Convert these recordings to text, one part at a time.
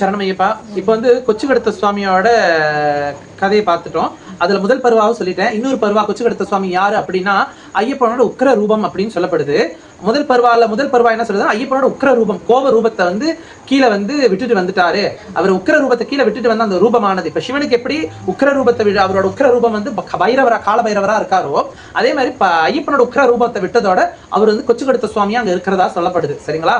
சரணமையப்பா. இப்போ வந்து கொச்சு கடத்த சுவாமியோட கதையை பார்த்துட்டோம். அதுல முதல் பருவாவும் சொல்லிட்டேன். இன்னொரு பருவா கொச்சுக்கடுத்த சுவாமி யாரு அப்படின்னா ஐயப்பனோட உக்கிர ரூபம் அப்படின்னு சொல்லப்படுது. முதல் பருவால முதல் பருவா என்ன சொல்றது ஐயப்பனோட உக்கர ரூபம் கோப ரூபத்தை வந்து கீழே வந்து விட்டுட்டு வந்துட்டாரு. அவர் உக்கிர ரூபத்தை கீழே விட்டுட்டு வந்த அந்த ரூபமானது. இப்ப சிவனுக்கு எப்படி உக்கிர ரூபத்தை விட அவரோட உக்கிர ரூபம் வந்து பைரவரா கால பைரவரா இருக்காரோ அதே மாதிரி ஐயப்பனோட உக்கிர ரூபத்தை விட்டதோட அவர் வந்து கொச்சுக்கடுத்த சுவாமியா அங்க இருக்கிறதா சொல்லப்படுது. சரிங்களா?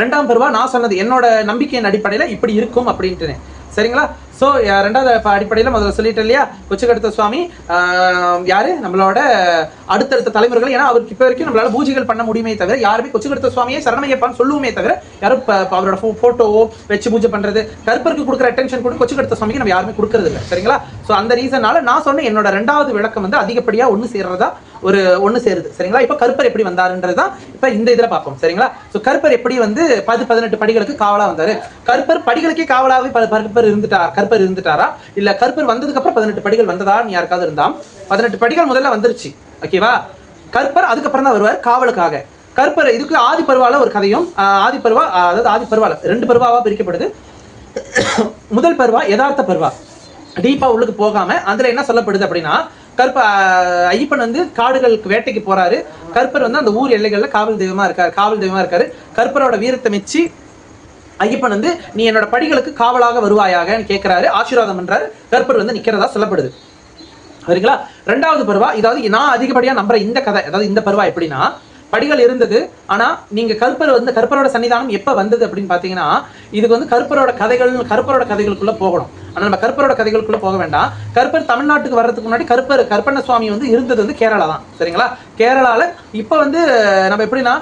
ரெண்டாம் பருவா நான் சொன்னது என்னோட நம்பிக்கையின் அடிப்படையில இப்படி இருக்கும் அப்படின்ட்டு சரிங்களா? ஸோ ரெண்டாவது அடிப்படையில் முதல்ல சொல்லிட்டேன் இல்லையா? கொச்சுக்கடுத்த சுவாமி யார் யாரு? நம்மளோட அடுத்தடுத்த தலைவர்கள் ஏன்னா அவருக்கு இப்போ வரைக்கும் நம்மளால பூஜைகள் பண்ண முடியுமே தவிர யாருமே கொச்சுக்கடுத்த சுவாமியை சரணமையப்பான்னு சொல்லுவோமே தவிர யாரும் அவரோட போட்டோவோ வச்சு பூஜை பண்றது கருப்பருக்கு கொடுக்குற அட்டென்ஷன் கூட கொச்சுக்கடுத்த சுவாமிக்கு நம்ம யாருமே கொடுக்கறது இல்லை. சரிங்களா? ஸோ அந்த ரீசனால நான் சொன்ன என்னோட ரெண்டாவது விளக்கம் வந்து அதிகப்படியா ஒன்று சேர்றதா ஒரு ஒன்று சேருது. சரிங்களா? இப்போ கருப்பர் எப்படி வந்தாருன்றது தான் இப்போ இந்த இதில் பார்ப்போம். சரிங்களா? ஸோ கருப்பர் எப்படி வந்து பத்து பதினெட்டு படிகளுக்கு காவலாக வந்தார்? கருப்பர் படிகளுக்கே காவலாகவே கருப்பர் இருந்துட்டார். கருப்பர் கருப்பர் இருந்துட்டாரா? இல்ல கருப்பர் வந்ததுக்கு அப்புறம் பதினெட்டு படிகள் வந்ததான்னு யாருக்காவது இருந்தா? பதினெட்டு படிகள் முதல்ல வந்துருச்சு. ஓகேவா கருப்பர் அதுக்கப்புறம் தான் வருவார் காவலுக்காக. கருப்பர் இதுக்கு ஆதி பருவால ஒரு கதையும் ஆதி பருவா அதாவது ஆதி பருவால ரெண்டு பருவாவா பிரிக்கப்படுது. முதல் பருவா யதார்த்த பருவா. டீப்பா உள்ளுக்கு போகாம அதுல என்ன சொல்லப்படுது அப்படின்னா கருப்ப ஐயப்பன் வந்து காடுகளுக்கு வேட்டைக்கு போறாரு. கருப்பர் வந்து அந்த ஊர் எல்லைகள்ல காவல் தெய்வமா இருக்காரு காவல் தெய்வமா இருக்காரு. கருப்பரோட வீரத்தை மெச்சி ஐயப்பன் வந்து நீ என்னோட படிகளுக்கு காவலாக வருவாயாகன்னு கேட்கிறாரு ஆசீர்வாதம் பண்றாரு. கற்பர் வந்து நிக்கிறதா சொல்லப்படுது. சரிங்களா? ரெண்டாவது பருவா இதாவது நான் அதிகப்படியா நம்புற இந்த கதை அதாவது இந்த பருவா எப்படின்னா படிகள் இருந்தது. ஆனா நீங்க கருப்பர் வந்து கருப்பரோட சன்னிதானம் எப்போ வந்தது அப்படின்னு பார்த்தீங்கன்னா இதுக்கு வந்து கருப்பரோட கதைகள் கருப்பரோட கதைகளுக்குள்ளே போகணும். ஆனால் நம்ம கருப்பரோட கதைகளுக்குள்ளே போக வேண்டாம். கருப்பர் தமிழ்நாட்டுக்கு வர்றதுக்கு முன்னாடி கருப்பர் கருப்பண்ண சுவாமி வந்து இருந்தது வந்து கேரளா தான். சரிங்களா? கேரளால இப்போ வந்து நம்ம எப்படின்னா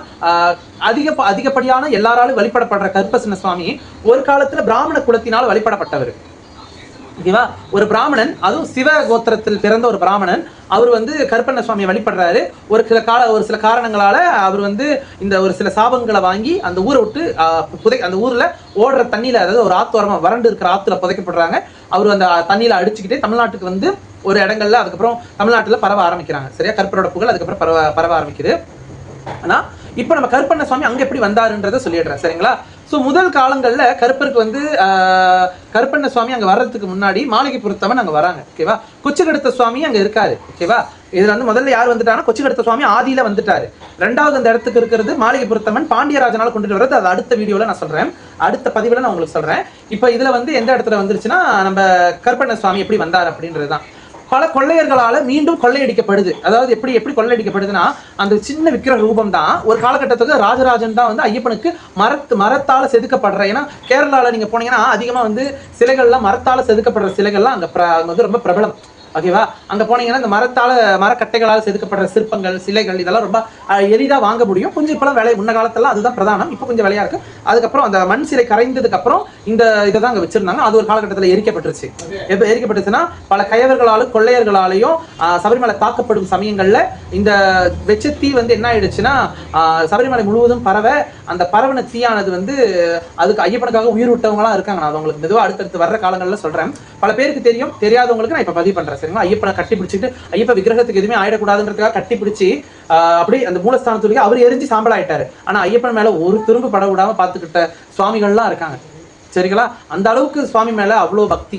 அதிக அதிகப்படியான எல்லாராலும் வழிபடப்படுற கருப்பசின்ன சுவாமி ஒரு காலத்தில் பிராமண குலத்தினால் வழிபடப்பட்டவர். ஓகேவா? ஒரு பிராமணன் அதுவும் சிவ கோத்திரத்தில் பிறந்த ஒரு பிராமணன் அவர் வந்து கருப்பண்ண சுவாமியை வழிபடுறாரு. ஒரு சில கால ஒரு சில காரணங்களால அவர் வந்து இந்த ஒரு சில சாபங்களை வாங்கி அந்த ஊரை விட்டு புதை அந்த ஊர்ல ஓடுற தண்ணியில அதாவது ஒரு ஆத்தோரமா வறண்டு இருக்கிற ஆத்துல புதைக்கப்படுறாங்க. அவர் அந்த தண்ணியில அடிச்சுக்கிட்டே தமிழ்நாட்டுக்கு வந்து ஒரு இடங்கள்ல அதுக்கப்புறம் தமிழ்நாட்டுல பரவ ஆரம்பிக்கிறாங்க. சரியா? கருப்பரோட புகழ் அதுக்கப்புறம் பரவ பரவ ஆரம்பிக்குது. ஆனா இப்போ நம்ம கருப்பண்ண சுவாமி அங்க எப்படி வந்தாருன்றதை சொல்லிடுறேன். சரிங்களா? ஸோ முதல் காலங்களில் கருப்பருக்கு வந்து கருப்பண்ண சுவாமி அங்கே வர்றதுக்கு முன்னாடி மாளிகை பொருத்தவன் அங்கே வராங்க ஓகேவா கொச்சுக்கடுத்த சுவாமி அங்கே இருக்காரு ஓகேவா இதில் வந்து முதல்ல யார் வந்துட்டாங்கன்னா கொச்சுக்கடுத்த சுவாமி ஆதியில் வந்துட்டாரு. ரெண்டாவது அந்த இடத்துக்கு இருக்கிறது மாளிகை பொருத்தவன் பாண்டியராஜனால் கொண்டுட்டு வர்றது. அது அடுத்த வீடியோவில் நான் சொல்கிறேன் அடுத்த பதிவில் நான் உங்களுக்கு சொல்கிறேன் இப்போ இதில் வந்து எந்த இடத்துல வந்துருச்சுன்னா நம்ம கருப்பண்ண சுவாமி எப்படி வந்தார் அப்படின்றது தான் பல கொள்ளையர்களால மீண்டும் கொள்ளையடிக்கப்படுது. அதாவது எப்படி எப்படி கொள்ளையடிக்கப்படுதுன்னா அந்த சின்ன விக்கிர ரூபம் தான் ஒரு காலகட்டத்துக்கு ராஜராஜன் தான் வந்து ஐயப்பனுக்கு மரத்து மரத்தால செதுக்கப்படுற ஏன்னா கேரளால நீங்க போனீங்கன்னா அதிகமா வந்து சிலைகள்லாம் மரத்தால செதுக்கப்படுற சிலைகள்லாம் அங்க அங்கே அங்க வந்து ரொம்ப பிரபலம். ஓகேவா அங்க போனீங்கன்னா இந்த மரத்தால மரக்கட்டைகளால் செதுக்கப்படுற சிற்பங்கள் சிலைகள் இதெல்லாம் ரொம்ப எளிதாக எளிதா வாங்க முடியும். கொஞ்சம் இப்பெல்லாம் விலை முன்ன காலத்துல அதுதான் பிரதானம். இப்போ கொஞ்சம் விலையா இருக்கு. அதுக்கப்புறம் அந்த மண் சிலை கரைந்ததுக்கு அப்புறம் இந்த இதை தான் அங்க வச்சிருந்தாங்க. அது ஒரு காலகட்டத்தில் எரிக்கப்பட்டுருச்சு. எப்ப எரிக்கப்பட்டுச்சுன்னா பல கயவர்களாலும் கொள்ளையர்களாலையும் சபரிமலை தாக்கப்படும் சமயங்கள்ல இந்த வெச்ச தீ வந்து என்ன ஆயிடுச்சுன்னா சபரிமலை முழுவதும் பரவ அந்த பரவன தீயானது வந்து அதுக்கு ஐயப்பனுக்காக உயிர் விட்டவங்களாம் இருக்காங்க. நான் அவங்களுக்கு மெதுவாக அடுத்தடுத்து வர்ற காலங்களில் சொல்றேன். பல பேருக்கு தெரியும். தெரியாதவங்களுக்கு நான் இப்போ பதிவு பண்ணுறேன் சரிங்களா? ஐயப்பனை கட்டி பிடிச்சிட்டு ஐயப்ப விக்கிரகத்துக்கு எதுவுமே ஆயிடக்கூடாதுன்றதுக்காக கட்டி பிடிச்சி அப்படி அந்த மூலஸ்தானத்துலேயே அவர் எரிஞ்சு சாம்பல் ஆயிட்டாரு ஆனா ஐயப்பன் மேல ஒரு திரும்ப பட விடாம பார்த்துக்கிட்ட சுவாமிகள்லாம் இருக்காங்க. சரிங்களா? அந்த அளவுக்கு சுவாமி மேல அவ்வளோ பக்தி.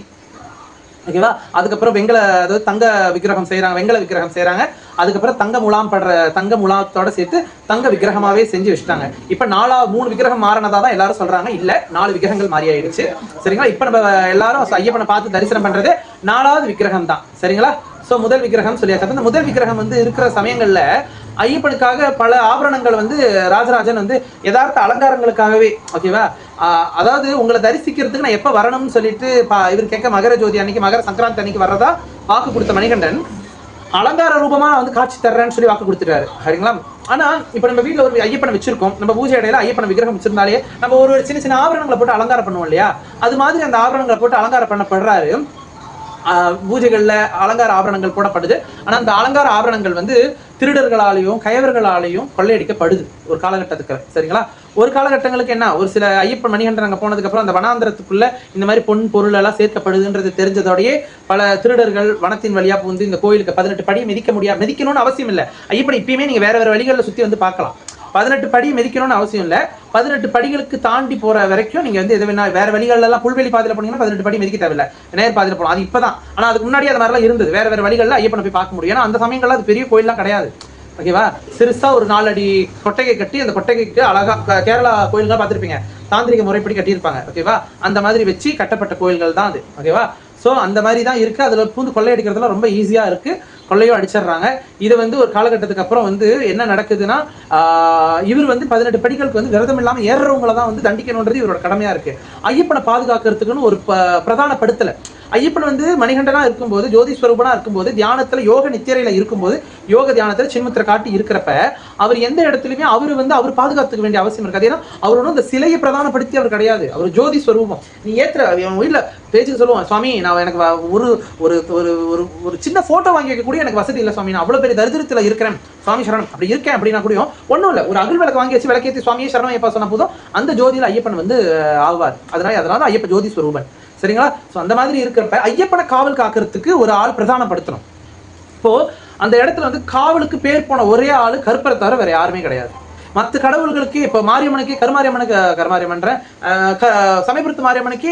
ஓகேவா அதுக்கப்புறம் வெங்கல அதாவது தங்க விக்கிரகம் செய்கிறாங்க வெங்கல விக்கிரகம் செய்றாங்க. அதுக்கப்புறம் தங்க முலாம் படுற தங்க முலாத்தோட சேர்த்து தங்க விக்கிரகமாவே செஞ்சு வச்சுட்டாங்க. இப்ப நாலா மூணு விக்கிரகம் மாறினதா தான் எல்லாரும் சொல்றாங்க. இல்ல நாலு விக்கிரகங்கள் மாறி ஆயிடுச்சு சரிங்களா? இப்ப நம்ம எல்லாரும் ஐயப்பனை பார்த்து தரிசனம் பண்றது நாலாவது விக்கிரகம் தான். சரிங்களா? சோ முதல் விக்கிரகம் சொல்லியாச்சு. அந்த இந்த முதல் விக்கிரகம் வந்து இருக்கிற சமயங்கள்ல ஐயப்பனுக்காக பல ஆபரணங்கள் வந்து ராஜராஜன் வந்து யதார்த்த அலங்காரங்களுக்காகவே ஓகேவா அதாவது உங்களை தரிசிக்கிறதுக்கு நான் எப்போ வரணும்னு சொல்லிட்டு பா- இவர் கேட்க மகர ஜோதி அன்னைக்கு மகர சங்கராந்தி அன்னைக்கு வர்றதா? வாக்கு கொடுத்த மணிகண்டன். அலங்கார ரூபமாக வந்து காட்சி தர்றேன்னு சொல்லி வாக்கு கொடுத்துட்டாரு. சரிங்களா? ஆனால் இப்போ நம்ம வீட்டில் ஒரு ஐயப்பனை வச்சிருக்கோம். நம்ம பூஜை இடையில ஐயப்பனை விக்கிரகம் வச்சிருந்தாலே நம்ம ஒரு சின்ன சின்ன ஆபரணங்களை போட்டு அலங்காரம் பண்ணுவோம் இல்லையா? அது மாதிரி அந்த ஆபரணங்களை போட்டு அலங்காரம் பண்ணப்படுறாரு. பூஜைகளில் அலங்கார ஆபரணங்கள் போடப்படுது ஆனால் அந்த அலங்கார ஆபரணங்கள் வந்து திருடர்களாலையும் கயவர்களாலையும் கொள்ளையடிக்கப்படுது. ஒரு காலகட்டத்துக்கு. சரிங்களா? ஒரு காலகட்டங்களுக்கு என்ன? ஒரு சில ஐயப்பன் மணிகண்டன் அங்கே போனதுக்கப்புறம் அந்த வனாந்திரத்துக்குள்ள இந்த மாதிரி பொன் பொருள் எல்லாம் சேர்க்கப்படுதுன்றது தெரிஞ்சதோடயே பல திருடர்கள் வனத்தின் வழியாக புகுந்து இந்த கோயிலுக்கு பதினெட்டு படி மிதிக்க முடியாது மிதிக்கணும்னு அவசியம் இல்லை ஐயப்பன் இப்பயுமே நீங்கள் வேற வேற வழிகளில் சுற்றி வந்து பார்க்கலாம். பதினெட்டு படி மிதிக்கணும்னு அவசியம் இல்லை. பதினெட்டு படிகளுக்கு தாண்டி போற வரைக்கும் நீங்க வந்து எது வேணா வேற வழிகள் எல்லாம் புல்வெளி பாதையில போனீங்கன்னா பதினெட்டு படி மிதிக்க தேவையில்லை. நேர் பாதையில போகலாம். அது இப்பதான். ஆனா அதுக்கு முன்னாடி அது மாதிரிலாம் இருந்தது. வேற வேற வழிகள்ல ஐயப்பனை போய் பார்க்க முடியும். ஏன்னா அந்த சமயங்கள்ல அது பெரிய கோயில்லாம் கிடையாது. ஓகேவா சிறுசா ஒரு நாலடி கொட்டகை கட்டி அந்த கொட்டகைக்கு அழகா க- கேரளா கோயில்கள் பார்த்துருப்பீங்க. தாந்திரிக முறைப்படி கட்டியிருப்பாங்க. ஓகேவா அந்த மாதிரி வச்சு கட்டப்பட்ட கோயில்கள் தான் அது ஓகேவா ஸோ அந்த மாதிரி தான் இருக்கு. அதுல பூந்து கொள்ளையடிக்கிறதுலாம் ரொம்ப ஈஸியா இருக்கு. கொள்ளையோ அடிச்சிடுறாங்க. இது வந்து ஒரு காலகட்டத்துக்கு அப்புறம் வந்து என்ன நடக்குதுன்னா ஆஹ் இவர் வந்து பதினெட்டு படிகளுக்கு வந்து விரதம் இல்லாம ஏறுறவங்கள தான் வந்து தண்டிக்கணுன்றது இவரோட கடமையா இருக்கு. ஐயப்பனை பாதுகாக்கிறதுக்குன்னு ஒரு ப- படுத்தலை. ஐயப்பன் வந்து மணிகண்டனா இருக்கும்போது ஜோதி ஸ்வரூபனா இருக்கும்போது தியானத்துல யோக நித்திரையில இருக்கும்போது யோக தியானத்துல சின்மத்திர காட்டி இருக்கிறப்ப அவர் எந்த இடத்துலயுமே அவர் வந்து அவர் பாதுகாத்துக்க வேண்டிய அவசியம் இருக்காது. ஏன்னா அவர் ஒன்றும் இந்த சிலையை பிரதானப்படுத்தி அவர் கிடையாது. அவர் ஜோதி ஸ்வரூபம் நீ ஏத்துற அவன் வீட்டுல பேச்சுக்கு சொல்லுவான் சுவாமி நான் எனக்கு ஒரு ஒரு ஒரு ஒரு ஒரு சின்ன போட்டோ வாங்கி வைக்க கூட எனக்கு வசதி இல்லை சுவாமி. நான் அவ்வளவு பெரிய தரித்திரத்தில் இருக்கிறேன். சுவாமி சரணம். அப்படி இருக்கேன் அப்படின்னா கூட ஒன்றும் இல்லை. ஒரு அகல் விளக்கு வாங்கி வச்சு விளக்கேற்றி சுவாமியே சரணம் எப்போ சொன்ன போதும். அந்த ஜோதியில் ஐயப்பன் வந்து ஆவார். அதனால அதனால ஐயப்ப ஜோதி ஸ்வரூபன் சரிங்களா? சோ அந்த மாதிரி இருக்கிறப்ப ஐயப்பனை காவல் காக்கிறதுக்கு ஒரு ஆள் பிரதானப்படுத்தணும். இப்போ அந்த இடத்துல வந்து காவலுக்கு பேர் போன ஒரே ஆள் கருப்பரை தவிர வேற யாருமே கிடையாது. மற்ற கடவுள்களுக்கு இப்போ மாரியம்மனுக்கு கருமாரியம்மனுக்கு கருமாரியம்மன்ற க- சமயபுரத்து மாரியம்மனுக்கு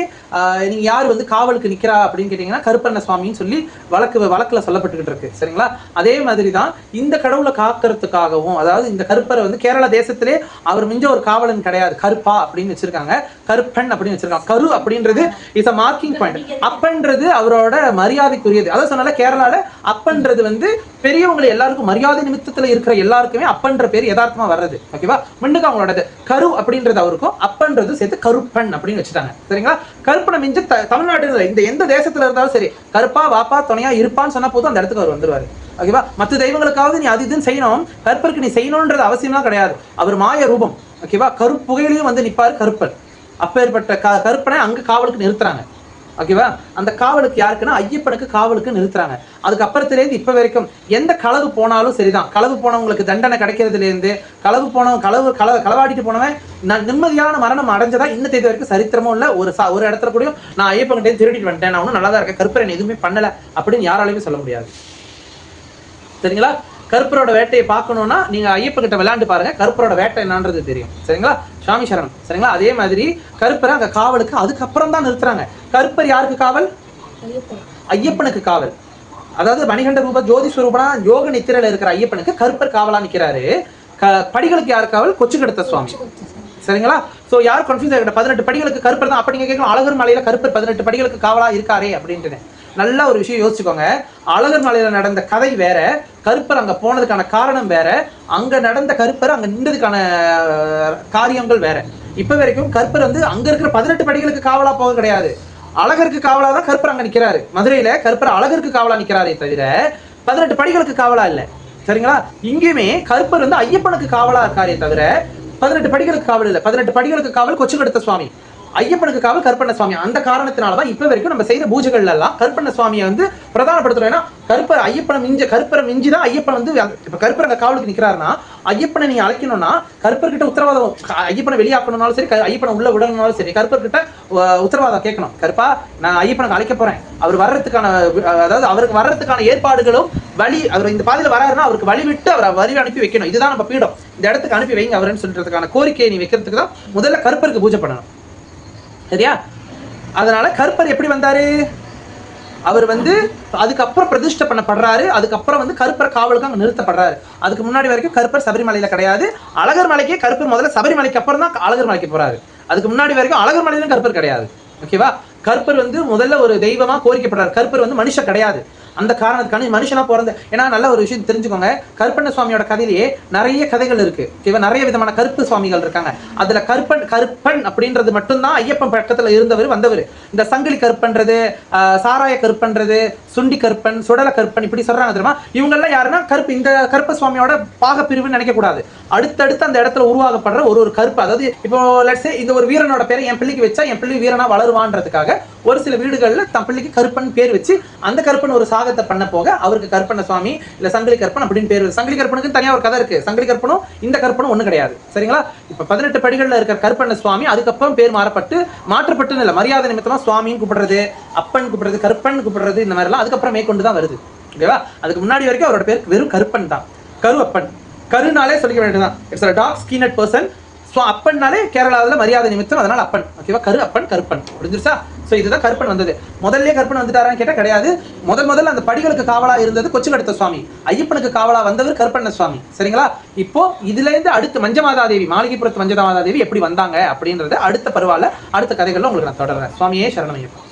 நீங்க யார் வந்து காவலுக்கு நிக்கிறா அப்படின்னு கேட்டீங்கன்னா கருப்பண்ண சுவாமின்னு சொல்லி வழக்கு வழக்குல சொல்லப்பட்டுக்கிட்டு இருக்கு. சரிங்களா? அதே மாதிரி தான் இந்த கடவுளை காக்கிறதுக்காகவும் அதாவது இந்த கருப்பரை வந்து கேரள தேசத்திலே அவர் மிஞ்ச ஒரு காவலன் கிடையாது. கருப்பா அப்படின்னு வச்சிருக்காங்க. கருப்பன் அப்படின்னு வச்சிருக்காங்க. கரு அப்படின்றது இஸ் அ மார்க்கிங் பாயிண்ட் அப்பன்றது அவரோட மரியாதைக்குரியது. அதான் சொன்னால கேரளால அப்பன்றது வந்து பெரியவங்களை எல்லாருக்கும் மரியாதை நிமித்தத்துல இருக்கிற எல்லாருக்குமே அப்பன்ற பேர் யதார்த்தமா வர்றது. ஓகேவா முன்னுக்கு அவங்களோடது. கரு அப்படின்றது அவருக்கும் அப்பன்றது சேர்த்து கருப்பன் அப்படின்னு வச்சுட்டாங்க. சரிங்களா? கருப்பனை மிஞ்சு த- தமிழ்நாட்டுல இந்த எந்த தேசத்துல இருந்தாலும் சரி கருப்பா வாப்பா துணையா இருப்பான்னு சொன்ன போதும் அந்த இடத்துக்கு அவர் வந்துருவாரு. ஓகேவா மற்ற தெய்வங்களுக்காவது நீ அது இதுன்னு செய்யணும் கருப்பருக்கு நீ செய்யணும்ன்றது அவசியம்லாம் கிடையாது. அவர் மாய ரூபம். ஓகேவா கருப்புகையிலையும் வந்து நிற்பார் கருப்பன். அப்பேற்பட்ட க கருப்பனை அங்கே காவலுக்கு நிறுத்துறாங்க. ஓகேவா? அந்த காவலுக்கு யாருக்குன்னா ஐயப்பனுக்கு காவலுக்கு நிறுத்துறாங்க. அதுக்கப்புறத்துலேருந்து இப்போ வரைக்கும் எந்த களவு போனாலும் சரிதான். களவு போனவங்களுக்கு தண்டனை கிடைக்கிறதுலேருந்து களவு போனவன் களவு கள களவாடிட்டு போனவன் நான் நிம்மதியான மரணம் அடைஞ்சதா இன்ன தேதி வரைக்கும் சரித்திரமும் இல்லை. ஒரு சா ஒரு இடத்துல கூடயும் நான் ஐயப்பன்கிட்ட திருடிட்டு வந்துட்டேன். நான் ஒன்றும் நல்லா தான் இருக்கேன் கருப்பரன் எதுவுமே பண்ணல அப்படின்னு யாராலையுமே சொல்ல முடியாது. சரிங்களா? கருப்பரோட வேட்டையை பார்க்கணும்னா நீங்க ஐயப்ப கிட்ட விளையாண்டு பாருங்க. கருப்பரோட வேட்டை என்னன்றது தெரியும். சரிங்களா? சுவாமி சரணம். சரிங்களா? அதே மாதிரி கருப்பரை அங்க காவலுக்கு அதுக்கப்புறம் தான் நிறுத்துறாங்க. கருப்பர் யாருக்கு காவல்? ஐயப்பனுக்கு காவல். அதாவது மணிகண்ட ரூப ஜோதி ஸ்வரூபனா யோக நித்திரையில இருக்கிற ஐயப்பனுக்கு கருப்பர் காவலா நிக்கிறாரு. க- படிகளுக்கு யார் காவல்? கொச்சு கெடுத்த சுவாமி. சரிங்களா? சோ யார் கன்ஃபியூஸ் ஆகிட்ட? பதினெட்டு படிகளுக்கு கருப்பர் தான். அப்படி நீங்க கேட்கணும் அழகர் மலையில கருப்பர் பதினெட்டு படிகளுக்கு காவலா இருக்காரே அப்படின்ட்டு நல்ல ஒரு விஷயம் யோசிச்சுக்கோங்க. அழகர் மலையில நடந்த கதை வேற கருப்பர் அங்க போனதுக்கான காரணம் வேற அங்க நடந்த கருப்பர் அங்க நின்றதுக்கான காரியங்கள் வேற. இப்ப வரைக்கும் கருப்பர் வந்து அங்க இருக்கிற பதினெட்டு படிகளுக்கு காவலா போக கிடையாது. அழகருக்கு காவலா தான் கருப்பர் அங்க நிக்கிறாரு. மதுரையில கருப்பர் அழகருக்கு காவலா நிக்கிறாரே தவிர பதினெட்டு படிகளுக்கு காவலா இல்ல. சரிங்களா? இங்கேயுமே கருப்பர் வந்து ஐயப்பனுக்கு காவலா இருக்காரே தவிர பதினெட்டு படிகளுக்கு காவல் இல்ல. பதினெட்டு படிகளுக்கு காவல் கொச்சு கடுத்த சுவாமி. ஐயப்பனுக்கு காவல் கருப்பண்ண சுவாமி அந்த காரணத்தினாலதான் இப்ப வரைக்கும் நம்ம செய்த பூஜைகள்ல எல்லாம் கருப்பண்ண சுவாமியை வந்து பிரதானப்படுத்துறோம். ஏன்னா கருப்பர் ஐயப்பனை மிஞ்ச கருப்பரை மிஞ்சி தான் ஐயப்பன் வந்து இப்ப கருப்பர் அங்க காவலுக்கு நிக்கிறாருன்னா ஐயப்பனை நீ அழைக்கணும்னா கருப்பர்கிட்ட உத்தரவாதம் ஐயப்பனை வெளியாக்கணும்னாலும் சரி ஐயப்பனை உள்ள விடணும்னாலும் சரி கருப்பர்கிட்ட உத்தரவாதம் கேட்கணும். கருப்பா நான் ஐயப்பனுக்கு அழைக்க போறேன். அவர் வர்றதுக்கான அதாவது அவருக்கு வர்றதுக்கான ஏற்பாடுகளும் வழி அவர் இந்த பாதையில் வராருன்னா அவருக்கு வழி விட்டு அவரை வரி அனுப்பி வைக்கணும். இதுதான் நம்ம பீடம். இந்த இடத்துக்கு அனுப்பி வைங்க அவருன்னு சொல்றதுக்கான கோரிக்கையை நீ வைக்கிறதுக்கு தான் முதல்ல கருப்பருக்கு பூஜை பண்ணணும். சரியா? அதனால கருப்பர் எப்படி வந்தாரு? அவர் வந்து அதுக்கப்புறம் பிரதிஷ்டை பண்ணப்படுறாரு. அதுக்கப்புறம் வந்து கருப்பர் காவலுக்கு அங்கே நிறுத்தப்படுறாரு. அதுக்கு முன்னாடி வரைக்கும் கருப்பர் சபரிமலையில கிடையாது. அழகர் மலைக்கே கருப்பர் முதல்ல சபரிமலைக்கு அப்புறம் தான் அழகர் மலைக்கு போறாரு. அதுக்கு முன்னாடி வரைக்கும் அழகர் மலையிலும் கருப்பர் கிடையாது. ஓகேவா? கருப்பர் வந்து முதல்ல ஒரு தெய்வமா கோரிக்கப்படுறாரு. கருப்பர் வந்து மனுஷன் கிடையாது. அந்த காரணத்துக்கான மனுஷனா பிறந்த. ஏன்னா நல்ல ஒரு விஷயம் தெரிஞ்சுக்கோங்க. கருப்பண்ண சுவாமியோட கதையிலேயே நிறைய கதைகள் இருக்கு. ஓகேவா நிறைய விதமான கருப்பு சுவாமிகள் இருக்காங்க. அதுல கருப்பன் கருப்பன் அப்படின்றது மட்டும்தான் ஐயப்பன் பக்கத்துல இருந்தவர் வந்தவர். இந்த சங்கிலி கருப்பன்றது சாராய கருப்பன்றது சுண்டி கருப்பன் சுடல கருப்பன் இப்படி சொல்றாங்க தெரியுமா? இவங்க எல்லாம் யாருன்னா கருப்பு இந்த கருப்ப சுவாமியோட பாகப்பிரிவுன்னு நினைக்க கூடாது அடுத்தடுத்து அந்த இடத்துல உருவாக்கப்படுற ஒரு ஒரு கருப்பு. அதாவது இப்போ லட்சே இந்த ஒரு வீரனோட பேரை என் பிள்ளைக்கு வச்சா என் பிள்ளை வீரனா வளருவான்றதுக்காக ஒரு சில வீடுகளில் தன் பிள்ளைக்கு கருப்பன் பேர் வச்சு அந்த கருப்பன் ஒரு சாகத்தை பண்ண போக அவருக்கு கருப்பண்ண சுவாமி இல்ல சங்கிலி கருப்பன் அப்படின்னு பேர் சங்கிலி கருப்பனுக்கு தனியா ஒரு கதை இருக்கு. சங்கிலி கருப்பனும் இந்த கருப்பனும் ஒண்ணு கிடையாது. சரிங்களா? இப்ப பதினெட்டு படிகள்ல இருக்கிற கருப்பண்ண சுவாமி அதுக்கப்புறம் பேர் மாறப்பட்டு மாற்றப்பட்டு இல்ல மரியாதை நிமித்தமா சுவாமின்னு கூப்பிடுறது அப்பன் கூப்பிடுறது கருப்பன் கூப்பிடுறது இந்த மாதிரி எல்லாம் அதுக்கப்புறம் மேற்கொண்டு தான் வருது. ஓகேவா? அதுக்கு முன்னாடி வரைக்கும் அவரோட பேர் வெறும் கருப்பன் தான். கருவப்பன். கருனாலே சொல்லிக்க வேண்டியதுதான். It's a dog skinned person so அப்பன்னாலே கேரளாவில் மரியாதை நிமித்தம் அதனால அப்பன். ஓகேவா கரு அப்பன் கருப்பன். புரிஞ்சிருச்சா? ஸோ இதுதான் கருப்பன் வந்தது. முதல்லயே கருப்பன் வந்துட்டாரான்னு கேட்டால் கிடையாது. முதல் முதல்ல அந்த படிகளுக்கு காவலா இருந்தது கொச்சுக்கடுத்த சுவாமி. ஐயப்பனுக்கு காவலா வந்தவர் கருப்பண்ண சுவாமி. சரிங்களா? இப்போ இதுலேருந்து அடுத்து மஞ்சமாதாதேவி மாளிகைப்புறத்து மஞ்சமாதாதேவி எப்படி வந்தாங்க அப்படின்றத அடுத்த பருவால அடுத்த கதைகளில் உங்களுக்கு நான் தொடர்றேன். சுவாமியே சரணமையப்பா